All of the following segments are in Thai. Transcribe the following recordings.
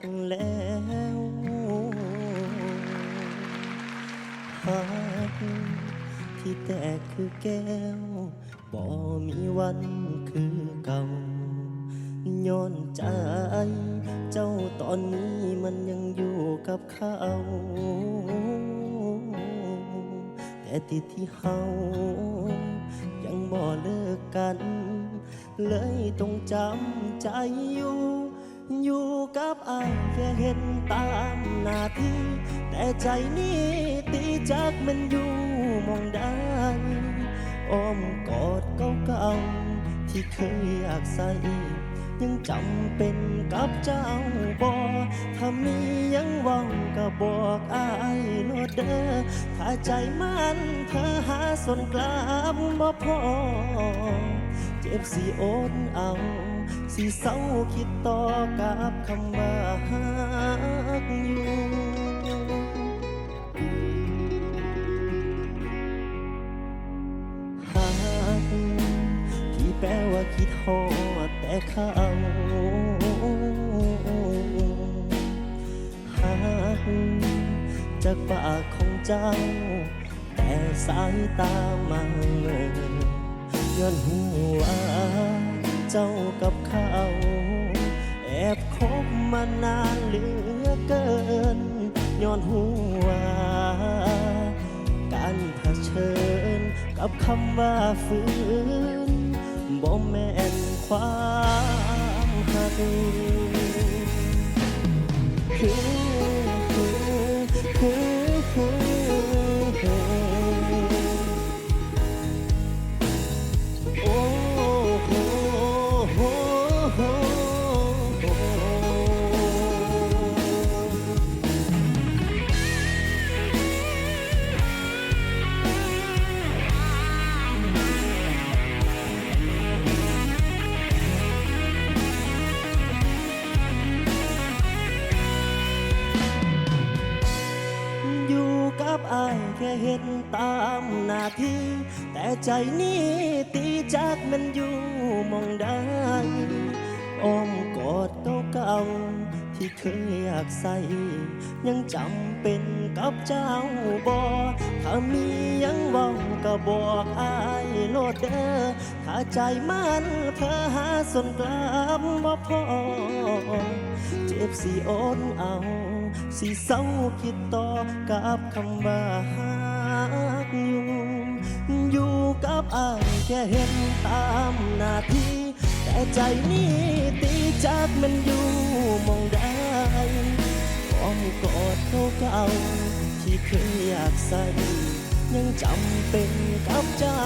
กแล้วหักที่แตกคือแก้ว บ่มีวันคือเก่า ย้อนใจ เจ้าตอนนี้มันยังอยู่กับเขาแต่ติดที่เฮายังบ่เลิกกัน เลยต้องจำใจอยู่ อยู่กับอายแค่เห็นตามหน้าที่ แต่ใจนี้ตีจากมันอยู่มองได้อ้อมกอดเก่าๆที่เคยอยากใส่ยังจำเป็นกับเจ้าบอถ้ามียังว่างก็บอกอายโลดเด้อถ้าใจมันเธอหาส่วนกลางบ่พอ เจ็บสิโอนเอา สิเศร้าคิดต่อกับคำว่าหักอยู่หักที่แปลว่าคิดฮอดแต่เขาหักจากปากของเจ้า แต่สายตามาเมื่อย้อนหัวเจ้ากับ เขา แอบคบมานานเหลือเกิน ย้อนหัว การเผชิญกับคำว่าฝืนบ่แม่นความหักฮึามหน้าที่แต่ใจนี้ตีจากมันอยู่มองได้อ้อมกอดเก่าๆที่เคยอยากใส่ ยังจำเป็นกับเจ้าบอถ้ามียังเว้าก็บอกอายโลดเด้อถ้าใจมันเธอหาส่วนกลางบ่พอเจ็บสิโอนเอาสิเศร้าคิดต่อกับคำว่า กับอายแค่เห็นตามหน้าที่แต่ใจนี้ตีจากมันอยู่มองได้อ้อมกอดเก่าๆที่เคยอยากใส่ ยังจำเป็นกับเจ้า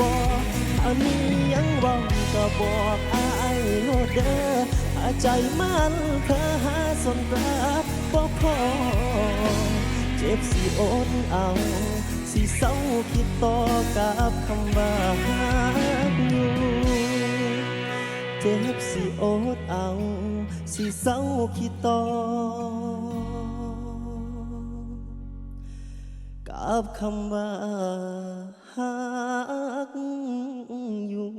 บอกถ้ามียังเว่างก็บอกอายโลดเด้อถ้าใจมันเธอหาสนกลับบ่พอเจ็บสิอนเอา สิเศร้าคิดต่อกับคำว่าหักอยู่เจ็บสิโอดเอา สิเศร้าคิดต่อกับคำว่าหักอยู่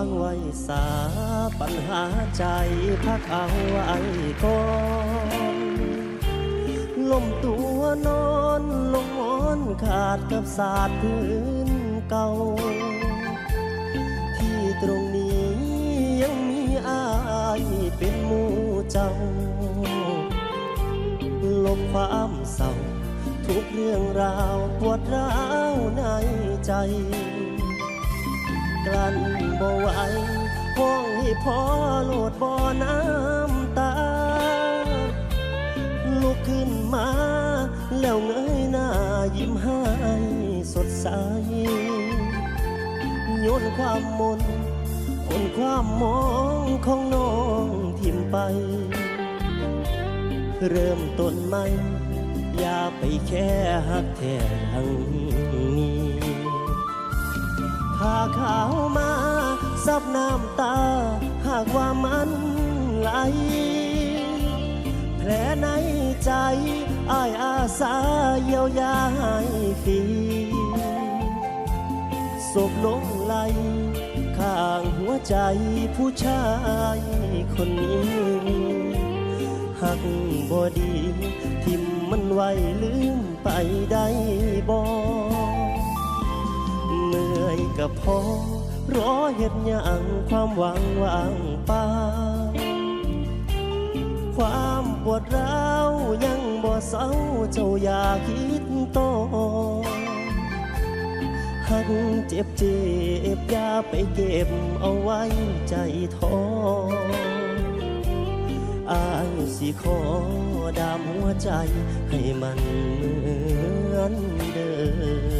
างไว้สาปัญหาใจพักเอาไว้ก่อนลมตัวนอนลงมอนขาดกับศาสตร์พื้นเก่า ที่ตรงนี้ยังมีอายเป็นมูเจ้า ลบความเศร้าทุกเรื่องราวปวดร้าวในใจ กลั้นบ่ไหวห้องให้พอโหลดบ่อน้ำตา ลุกขึ้นมา แล้วเงยหน้ายิ้มให้สดใสโยนความมนคนความมองของน้องทิมไป เริ่มต้นใหม่ อย่าไปแค่หักแท้ทางนี้ ถ้าขาวมาซับน้ำตา หากว่ามันไหล แผลในใจอายอาสาเยียวยาให้ฟรีศพลงไหล ข้างหัวใจผู้ชายคนนี้ หักบ่ดี ทิมมันไว้ลืมไปได้บ่ ยกับพอรอเห็ดหยังความหวังวางเปล่าความปวดร้าวยังบ่เศร้าเจ้าอย่าคิดโตอหักเจ็บเจ็บอย่าไปเก็บเอาไว้ใจท้ออายสิขอดามหัวใจให้มันเหมือนเดิม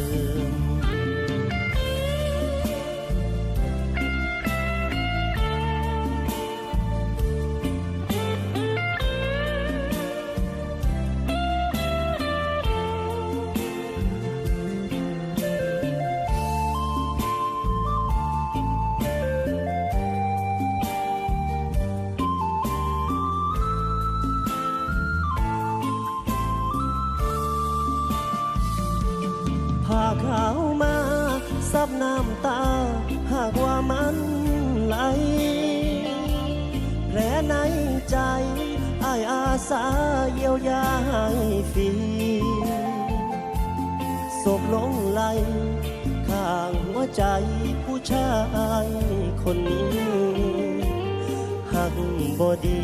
บอดี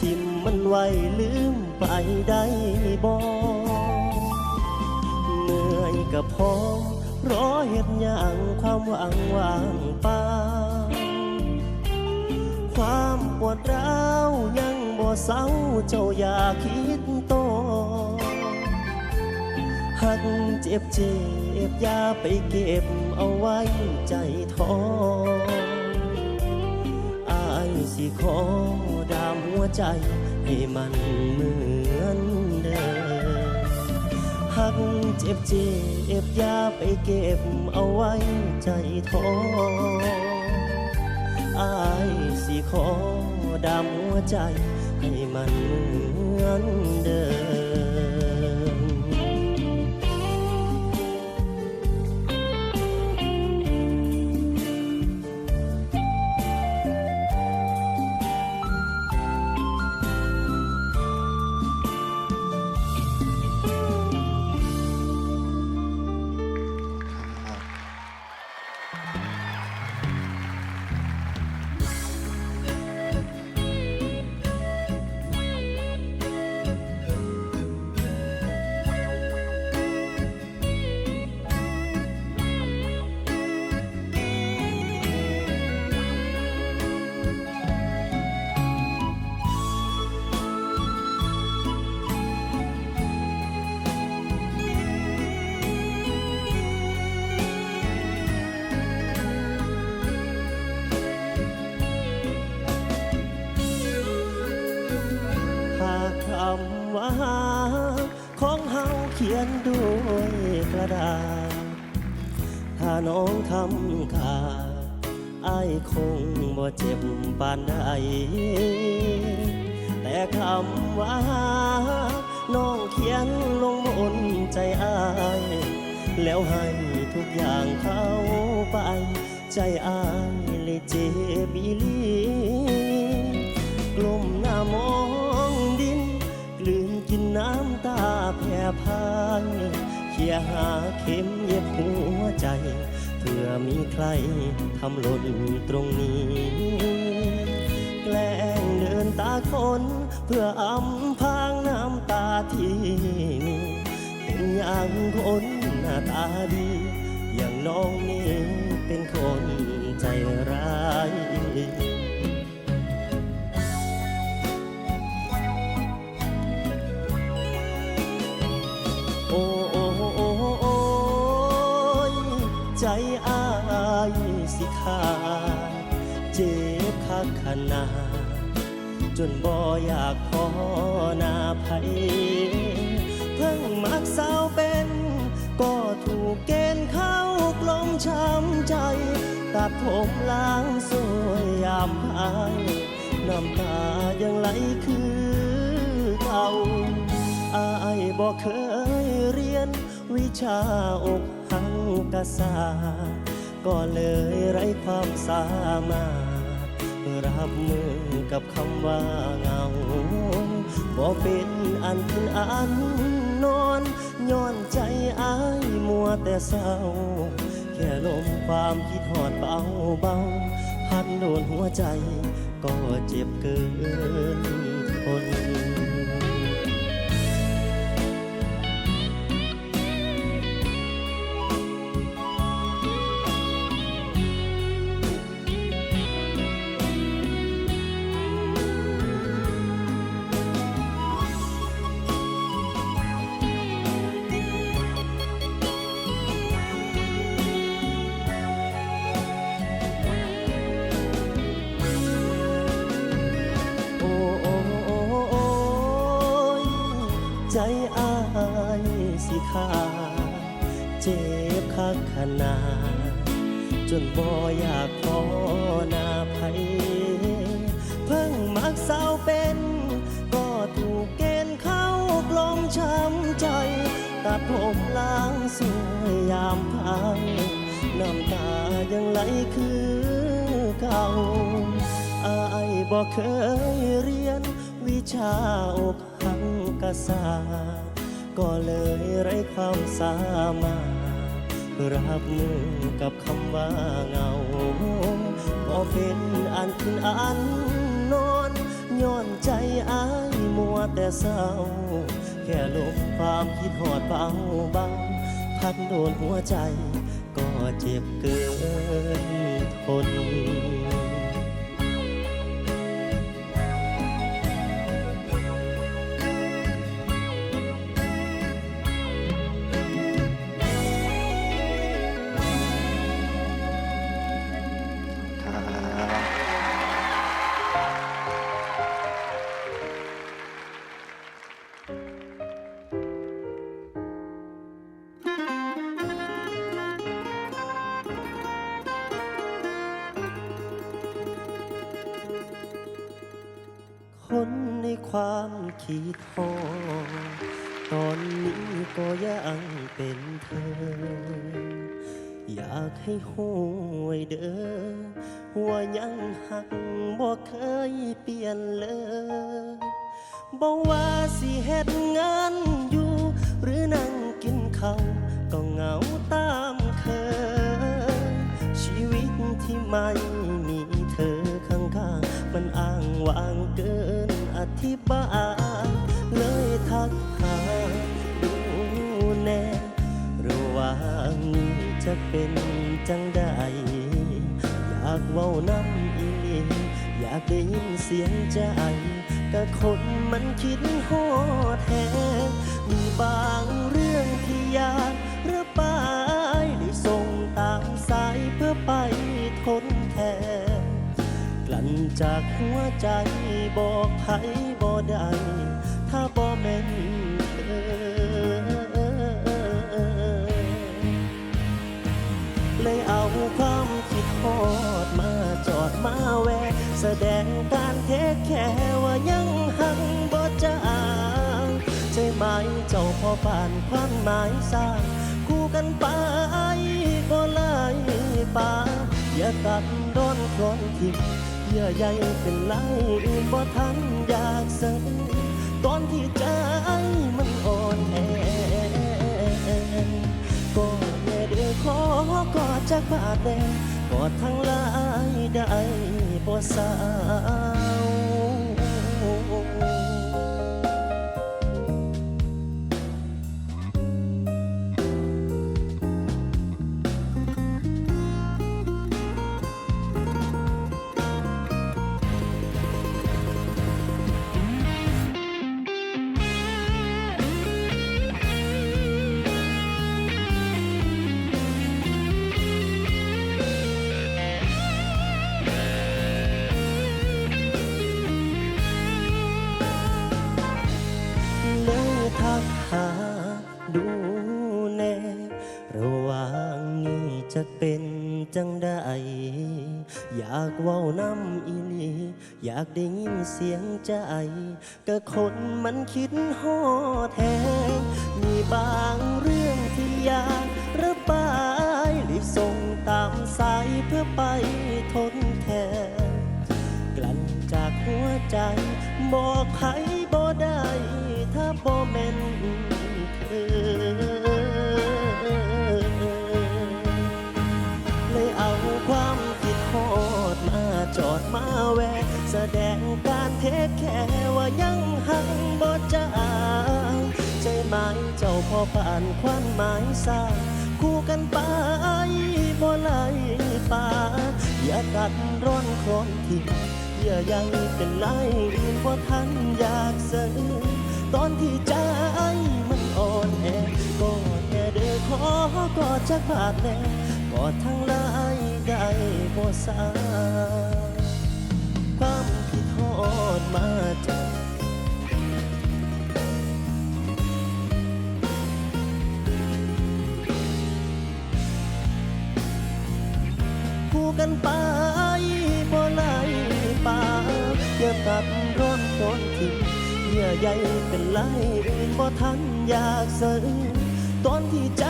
ทิมมันไว้ลืมไปได้บ่เหนื่อยกับพอรอเห็ดอย่างความหวังวางเปล่าความปวดร้าวยังบ่เศร้าเจ้าอย่าคิดโตหักเจ็บเจ็บอย่าไปเก็บเอาไว้ใจท้อ สิขอดามหัวใจให้มันเหมือนเดิมหักเจ็บเจ็บอย่าไปเก็บเอาไว้ใจท้ออายสิขอดามหัวใจให้มันเหมือนเดิม ดา ถ้าน้องทำขาดอายคงบ่เจ็บปานใดแต่คำว่า น้องเขียนลงบนใจอาย แล้วให้ทุกอย่างเข้าไป ใจอายเลยเจ็บอีหลีกลุ่มหน้ามองดิน กลืนกินน้ำตาแผ่พาย เขี่ยหาเข็มเย็บหัวใจ เพื่อมีใครทำหล่นตรงนี้ แกล้งเดินตาคน เพื่ออำพางน้ำตาที่มีเป็นอย่างคนหน้าตาดี อย่างน้องนี่เป็นคนใจร้าย นา จนบ่อยากพอน้าไผเพิ่งมักสาวเป็น ก็ถูกเกณฑ์เข้ากลมช้ำใจ ตัดผมล้างสวยยามพายน้ำตายังไหลคือเก่าอายบอกเคยเรียน วิชาอกหังกษาก็เลยไร้ความสามารถ รับมือกับคำว่าเงาบ่เป็นอันเป็นอันนอนย้อนใจอายมัวแต่เศร้า แค่ลมความคิดหอดเบาเบาพัดโดนหัวใจก็เจ็บเกินทน นา จนบ่อยากขอหน้าไผเพิ่งมักสาวเป็น ก็ถูกเกณฑ์เข้ากลมช้ำใจตัดผมล้างสวยยามพายน้ำตายังไหลคือเก่าอายบอกเคยเรียน วิชาอกหังกษาก็เลยไร้ความสามารถ รับมือกับคำว่าเงาก็เป็นอันขึ้นอันนอนย้อนใจอายมัวแต่เศร้า แค่ลบความคิดหอดเบาเบาพัดโดนหัวใจก็เจ็บเกินทน ความคิดหอตอนนี้ก็ยังเป็นเธอ อยากให้หูไว้เด้อว่ายังหักบ่เคยเปลี่ยนเลยบอกว่าสิเฮ็ดงานอยู่ หรือนั่งกินข้าวก็เหงาตามเคยชีวิตที่ไม่ นอธิบายเลยทักหาดูแน่ระว่างจะเป็นจังใดอยากเว้าน้ำอีอยากได้ยินเสียงใจก็คนมันคิดโหดแท้มีบางเรื่องที่อยากระบายได้ส่งตามสายเพื่อไปทน กลั่นจากหัวใจบอกใครบ่ได้ถ้าบ่แม่นเธอเลยเอาความคิดฮอดมาจอดมาแวะแสดงการเทคแค่ว่ายังหังบ่จางใช่ไหมเจ้าพอผ่านความหมายสร้างคู่กันไปก็เลยป่าอย่าตัดโดนคลอนทิม เยื่อใยเป็นไรบ่ทันอยากเสนตอนที่ใจมันอ่อนแอก็แม่เดือขอกอดจากบาดแดงกอดทั้งหลายได้บ่สาว อยากได้ยินเสียงใจก็คนมันคิดฮอแทงมีบางเรื่องที่อยากระบายรีบส่งตามสายเพื่อไปทนแทนกลั่นจากหัวใจบอกใครบ่ได้ถ้าบ่แม่น การเทคแค่ว่ายังหังบ่จ้างใจหมายเจ้าพอผ่านความหมายสาคู่กันไปบ่ไหลป่าอย่ากัดร้อนครอนทิ้งเยื่อใยเป็นไรเพราะท่านอยากเสริมตอนที่ใจมันอ่อนแอก็แค่เด้อขอกอดจากบาดแผลกอดทั้งหลายได้บ่สา ดมาจากคู่กันไปบ่ไหลป่าอย่าตัดร้อนตอนทิ้งเยื่อใยเป็นไรบ่ทันอยากเสริมตอนที่ใจ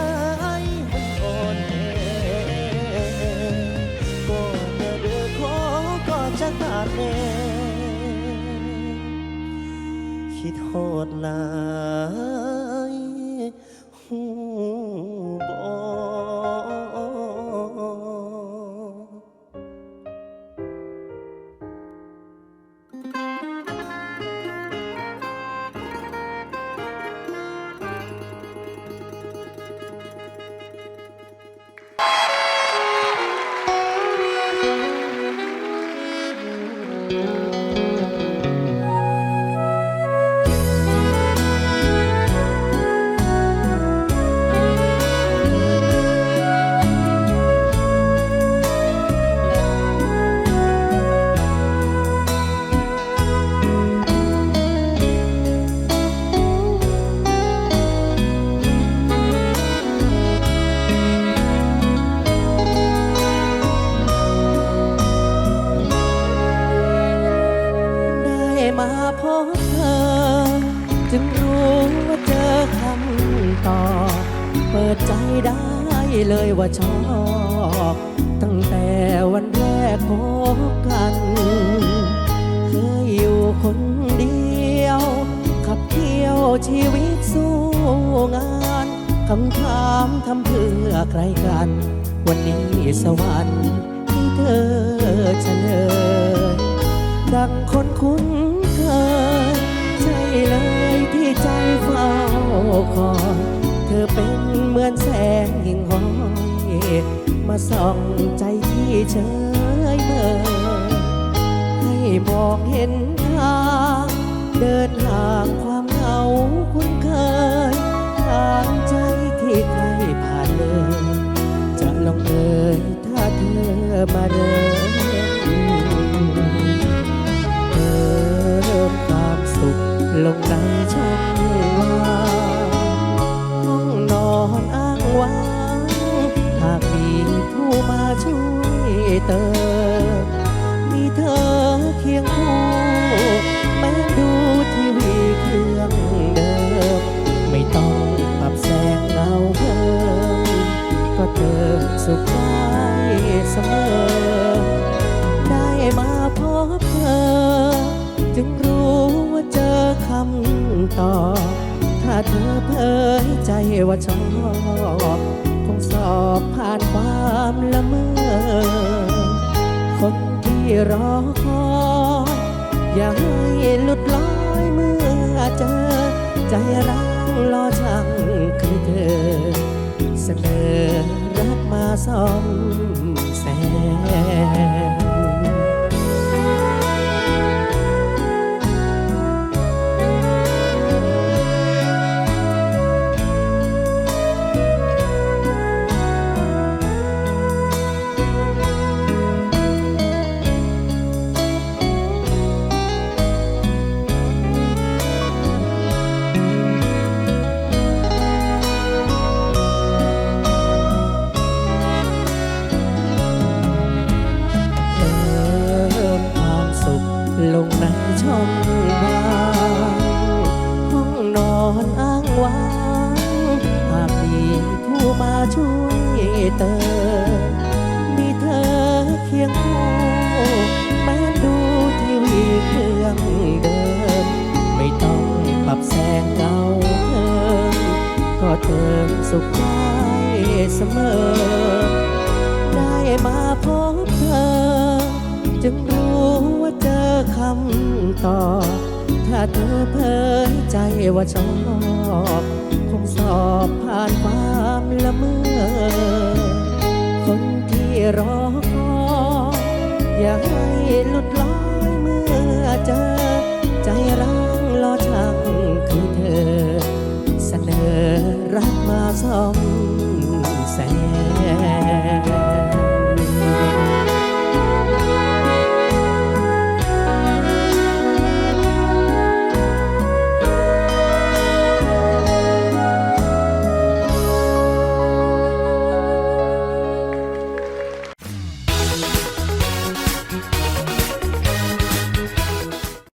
มันอ่อนแอก็เด้อดขอกอดจากบาดแผ โทษหนา ชีวิตสู้งานคำถามทำเพื่อใครกัน วันนี้สวรรค์ให้เธอเฉลยดังคนคุ้นเคยใช่เลยที่ใจเฝ้าคอยเธอเป็นเหมือนแสงหิ่งห้อยมาส่องใจที่เฉยเมยให้บอกเห็นทางเดินทางาคุ้นเคยทางใจที่ใครผ่านเลย จะลงเอ่ยถ้าเธอมาเดินเพิ่มความสุขลงในช่องว่างห้องนอนอ้างว้าง หากมีผู้มาช่วยเติม สุขได้เสมอ ได้มาพบเธอ จึงรู้ว่าเจอคำตอบถ้าเธอเผยใจว่าชอบคงสอบผ่านความละเมอ คนที่รอคอยอย่าให้หลุดลอยเมื่อเจอ ใจรักรอช่างคือเธอเสนอ รักมาสองแสน อบคงสอบผ่านความละเมอ คนที่รอคอยอย่าให้หลุดลอยเมื่อเจอ ใจร้างรอชังคือเธอ เสนอรักมาซ่อมแซม